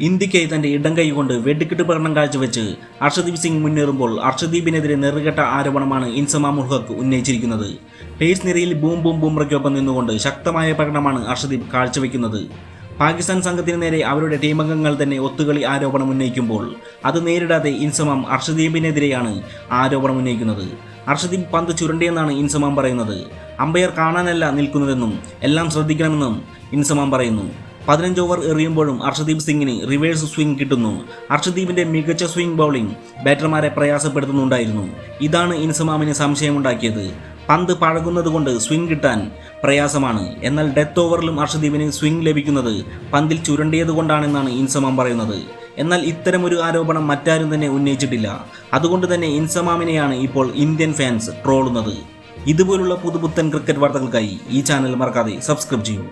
ഇന്ത്യക്കായി തന്റെ ഇടം കൈകൊണ്ട് വെടിക്കെട്ട് പ്രകടനം കാഴ്ചവെച്ച് അർഷദീപ് സിംഗ് മുന്നേറുമ്പോൾ അർഷദീപിനെതിരെ നെറുകെട്ട ആരോപണമാണ് ഇൻസമാ ഹക്ക് ഉന്നയിച്ചിരിക്കുന്നത്. പേസ് നിരയിൽ ബൂം ബൂം ബൂംറയ്ക്കൊപ്പം നിന്നുകൊണ്ട് ശക്തമായ പ്രകടനമാണ് അർഷദീപ് കാഴ്ചവെക്കുന്നത്. പാകിസ്ഥാൻ സംഘത്തിന് നേരെ അവരുടെ ടീമംഗങ്ങൾ തന്നെ ഒത്തുകളി ആരോപണം ഉന്നയിക്കുമ്പോൾ അത് നേരിടാതെ ഇൻസമാം അർഷദീപിനെതിരെയാണ് ആരോപണം ഉന്നയിക്കുന്നത്. അർഷദീപ് പന്ത് ചുരണ്ടിയെന്നാണ് ഇൻസമാം പറയുന്നത്. അമ്പയർ കാണാനല്ല നിൽക്കുന്നതെന്നും എല്ലാം ശ്രദ്ധിക്കണമെന്നും ഇൻസമാം പറയുന്നു. പതിനഞ്ച് ഓവർ എറിയുമ്പോഴും അർഷദീപ് സിംഗിന് റിവേഴ്സ് സ്വിംഗ് കിട്ടുന്നു. അർഷദീപിന്റെ മികച്ച സ്വിംഗ് ബൗളിംഗ് ബാറ്റർമാരെ പ്രയാസപ്പെടുത്തുന്നുണ്ടായിരുന്നു. ഇതാണ് ഇൻസമാമിന് സംശയമുണ്ടാക്കിയത്. പന്ത് പഴകുന്നതുകൊണ്ട് സ്വിംഗ് കിട്ടാൻ പ്രയാസമാണ്. എന്നാൽ ഡെത്ത് ഓവറിലും അർഷദീപിന് സ്വിംഗ് ലഭിക്കുന്നത് പന്തിൽ ചുരണ്ടിയത് കൊണ്ടാണെന്നാണ് ഇൻസമാം പറയുന്നത്. എന്നാൽ ഇത്തരമൊരു ആരോപണം മറ്റാരും തന്നെ ഉന്നയിച്ചിട്ടില്ല. അതുകൊണ്ട് തന്നെ ഇൻസമാമിനെയാണ് ഇപ്പോൾ ഇന്ത്യൻ ഫാൻസ് ട്രോളുന്നത്. ഇതുപോലുള്ള പുതുപുത്തൻ ക്രിക്കറ്റ് വാർത്തകൾക്കായി ഈ ചാനൽ മറക്കാതെ സബ്സ്ക്രൈബ് ചെയ്യൂ.